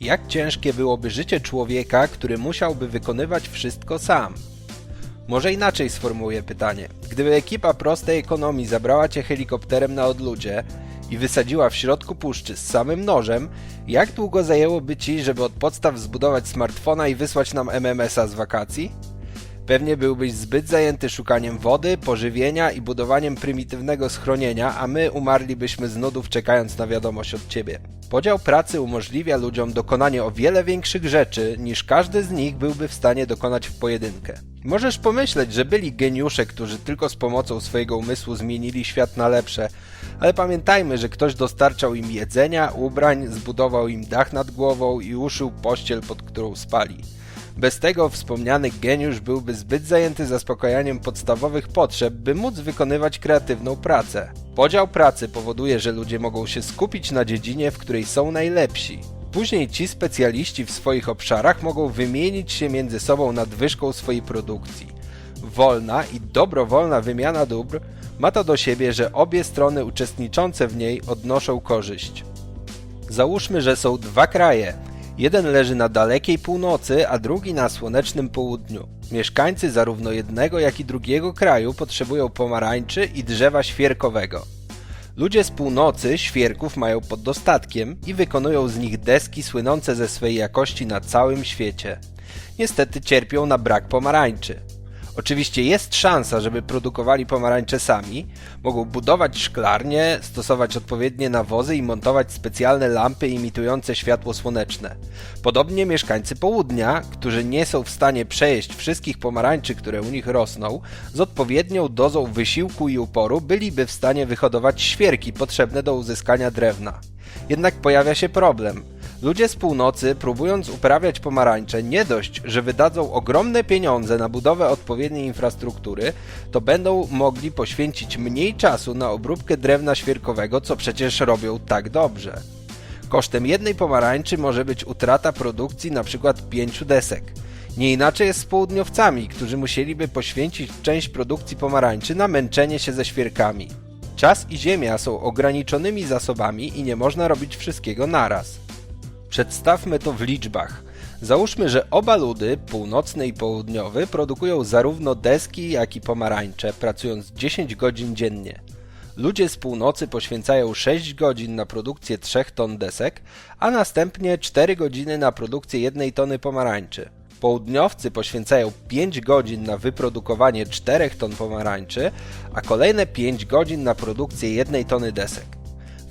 Jak ciężkie byłoby życie człowieka, który musiałby wykonywać wszystko sam? Może inaczej sformułuję pytanie. Gdyby ekipa prostej ekonomii zabrała cię helikopterem na odludzie i wysadziła w środku puszczy z samym nożem, jak długo zajęłoby ci, żeby od podstaw zbudować smartfona i wysłać nam MMS-a z wakacji? Pewnie byłbyś zbyt zajęty szukaniem wody, pożywienia i budowaniem prymitywnego schronienia, a my umarlibyśmy z nudów czekając na wiadomość od ciebie. Podział pracy umożliwia ludziom dokonanie o wiele większych rzeczy, niż każdy z nich byłby w stanie dokonać w pojedynkę. Możesz pomyśleć, że byli geniusze, którzy tylko z pomocą swojego umysłu zmienili świat na lepsze, ale pamiętajmy, że ktoś dostarczał im jedzenia, ubrań, zbudował im dach nad głową i uszył pościel, pod którą spali. Bez tego wspomniany geniusz byłby zbyt zajęty zaspokajaniem podstawowych potrzeb, by móc wykonywać kreatywną pracę. Podział pracy powoduje, że ludzie mogą się skupić na dziedzinie, w której są najlepsi. Później ci specjaliści w swoich obszarach mogą wymienić się między sobą nadwyżką swojej produkcji. Wolna i dobrowolna wymiana dóbr ma to do siebie, że obie strony uczestniczące w niej odnoszą korzyść. Załóżmy, że są dwa kraje. Jeden leży na dalekiej północy, a drugi na słonecznym południu. Mieszkańcy zarówno jednego, jak i drugiego kraju potrzebują pomarańczy i drzewa świerkowego. Ludzie z północy świerków mają pod dostatkiem i wykonują z nich deski słynące ze swej jakości na całym świecie. Niestety cierpią na brak pomarańczy. Oczywiście jest szansa, żeby produkowali pomarańcze sami, mogą budować szklarnie, stosować odpowiednie nawozy i montować specjalne lampy imitujące światło słoneczne. Podobnie mieszkańcy południa, którzy nie są w stanie przejeść wszystkich pomarańczy, które u nich rosną, z odpowiednią dozą wysiłku i uporu byliby w stanie wyhodować świerki potrzebne do uzyskania drewna. Jednak pojawia się problem – Ludzie z północy, próbując uprawiać pomarańcze, nie dość, że wydadzą ogromne pieniądze na budowę odpowiedniej infrastruktury, to będą mogli poświęcić mniej czasu na obróbkę drewna świerkowego, co przecież robią tak dobrze. Kosztem jednej pomarańczy może być utrata produkcji np. pięciu desek. Nie inaczej jest z południowcami, którzy musieliby poświęcić część produkcji pomarańczy na męczenie się ze świerkami. Czas i ziemia są ograniczonymi zasobami i nie można robić wszystkiego naraz. Przedstawmy to w liczbach. Załóżmy, że oba ludy, północny i południowy, produkują zarówno deski, jak i pomarańcze, pracując 10 godzin dziennie. Ludzie z północy poświęcają 6 godzin na produkcję 3 ton desek, a następnie 4 godziny na produkcję 1 tony pomarańczy. Południowcy poświęcają 5 godzin na wyprodukowanie 4 ton pomarańczy, a kolejne 5 godzin na produkcję 1 tony desek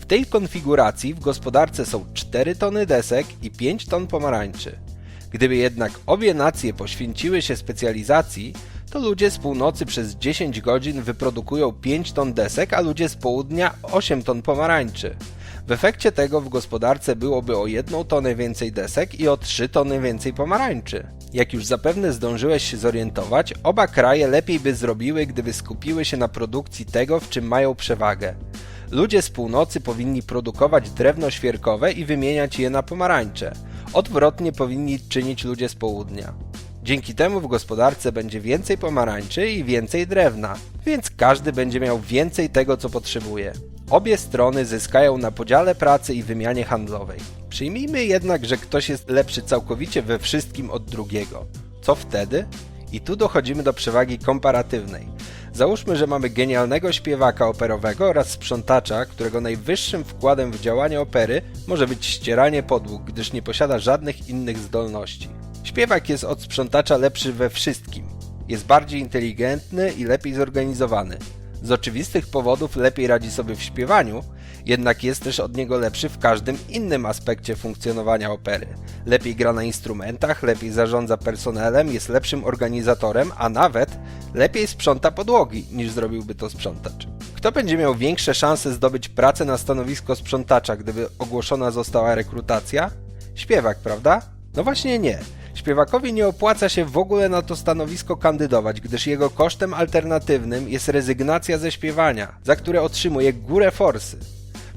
tej konfiguracji w gospodarce są 4 tony desek i 5 ton pomarańczy. Gdyby jednak obie nacje poświęciły się specjalizacji, to ludzie z północy przez 10 godzin wyprodukują 5 ton desek, a ludzie z południa 8 ton pomarańczy. W efekcie tego w gospodarce byłoby o 1 tonę więcej desek i o 3 tony więcej pomarańczy. Jak już zapewne zdążyłeś się zorientować, oba kraje lepiej by zrobiły, gdyby skupiły się na produkcji tego, w czym mają przewagę. Ludzie z północy powinni produkować drewno świerkowe i wymieniać je na pomarańcze. Odwrotnie powinni czynić ludzie z południa. Dzięki temu w gospodarce będzie więcej pomarańczy i więcej drewna, więc każdy będzie miał więcej tego, co potrzebuje. Obie strony zyskają na podziale pracy i wymianie handlowej. Przyjmijmy jednak, że ktoś jest lepszy całkowicie we wszystkim od drugiego. Co wtedy? I tu dochodzimy do przewagi komparatywnej. Załóżmy, że mamy genialnego śpiewaka operowego oraz sprzątacza, którego najwyższym wkładem w działanie opery może być ścieranie podłóg, gdyż nie posiada żadnych innych zdolności. Śpiewak jest od sprzątacza lepszy we wszystkim. Jest bardziej inteligentny i lepiej zorganizowany. Z oczywistych powodów lepiej radzi sobie w śpiewaniu, jednak jest też od niego lepszy w każdym innym aspekcie funkcjonowania opery. Lepiej gra na instrumentach, lepiej zarządza personelem, jest lepszym organizatorem, a nawet lepiej sprząta podłogi niż zrobiłby to sprzątacz. Kto będzie miał większe szanse zdobyć pracę na stanowisko sprzątacza, gdyby ogłoszona została rekrutacja? Śpiewak, prawda? No właśnie nie. Śpiewakowi nie opłaca się w ogóle na to stanowisko kandydować, gdyż jego kosztem alternatywnym jest rezygnacja ze śpiewania, za które otrzymuje górę forsy.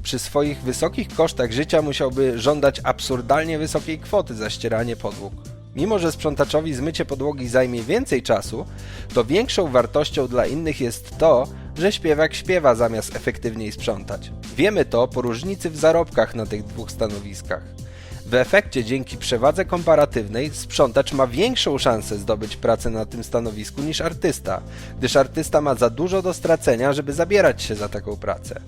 Przy swoich wysokich kosztach życia musiałby żądać absurdalnie wysokiej kwoty za ścieranie podłóg. Mimo, że sprzątaczowi zmycie podłogi zajmie więcej czasu, to większą wartością dla innych jest to, że śpiewak śpiewa zamiast efektywniej sprzątać. Wiemy to po różnicy w zarobkach na tych dwóch stanowiskach. W efekcie dzięki przewadze komparatywnej sprzątacz ma większą szansę zdobyć pracę na tym stanowisku niż artysta, gdyż artysta ma za dużo do stracenia, żeby zabierać się za taką pracę.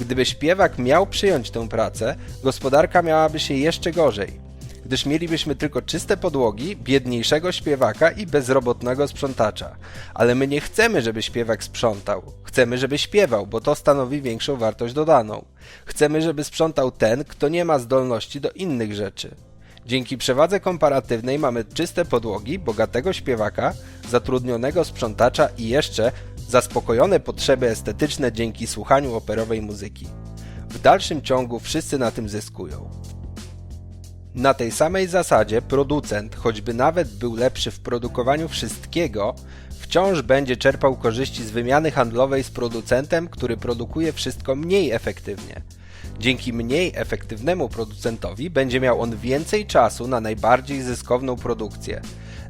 Gdyby śpiewak miał przyjąć tę pracę, gospodarka miałaby się jeszcze gorzej gdyż mielibyśmy tylko czyste podłogi, biedniejszego śpiewaka i bezrobotnego sprzątacza. Ale my nie chcemy, żeby śpiewak sprzątał. Chcemy, żeby śpiewał, bo to stanowi większą wartość dodaną. Chcemy, żeby sprzątał ten, kto nie ma zdolności do innych rzeczy. Dzięki przewadze komparatywnej mamy czyste podłogi, bogatego śpiewaka, zatrudnionego sprzątacza i jeszcze zaspokojone potrzeby estetyczne dzięki słuchaniu operowej muzyki. W dalszym ciągu wszyscy na tym zyskują. Na tej samej zasadzie producent, choćby nawet był lepszy w produkowaniu wszystkiego, wciąż będzie czerpał korzyści z wymiany handlowej z producentem, który produkuje wszystko mniej efektywnie. Dzięki mniej efektywnemu producentowi będzie miał on więcej czasu na najbardziej zyskowną produkcję.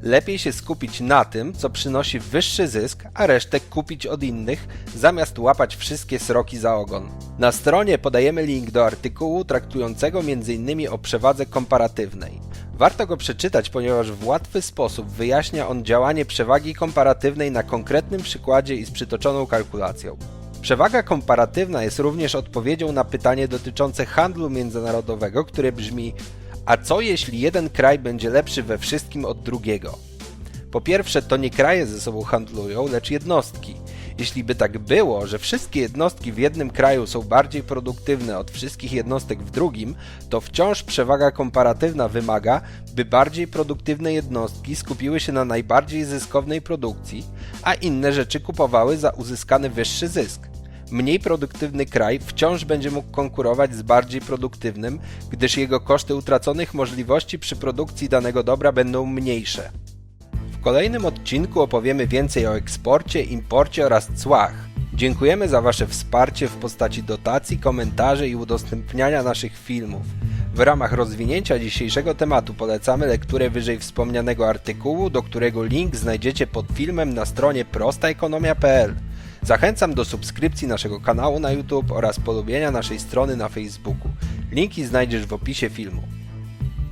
Lepiej się skupić na tym, co przynosi wyższy zysk, a resztę kupić od innych, zamiast łapać wszystkie sroki za ogon. Na stronie podajemy link do artykułu traktującego m.in. o przewadze komparatywnej. Warto go przeczytać, ponieważ w łatwy sposób wyjaśnia on działanie przewagi komparatywnej na konkretnym przykładzie i z przytoczoną kalkulacją. Przewaga komparatywna jest również odpowiedzią na pytanie dotyczące handlu międzynarodowego, które brzmi: A co jeśli jeden kraj będzie lepszy we wszystkim od drugiego? Po pierwsze, to nie kraje ze sobą handlują, lecz jednostki. Jeśli by tak było, że wszystkie jednostki w jednym kraju są bardziej produktywne od wszystkich jednostek w drugim, to wciąż przewaga komparatywna wymaga, by bardziej produktywne jednostki skupiły się na najbardziej zyskownej produkcji, a inne rzeczy kupowały za uzyskany wyższy zysk. Mniej produktywny kraj wciąż będzie mógł konkurować z bardziej produktywnym, gdyż jego koszty utraconych możliwości przy produkcji danego dobra będą mniejsze. W kolejnym odcinku opowiemy więcej o eksporcie, imporcie oraz cłach. Dziękujemy za Wasze wsparcie w postaci dotacji, komentarzy i udostępniania naszych filmów. W ramach rozwinięcia dzisiejszego tematu polecamy lekturę wyżej wspomnianego artykułu, do którego link znajdziecie pod filmem na stronie prostaekonomia.pl. Zachęcam do subskrypcji naszego kanału na YouTube oraz polubienia naszej strony na Facebooku. Linki znajdziesz w opisie filmu.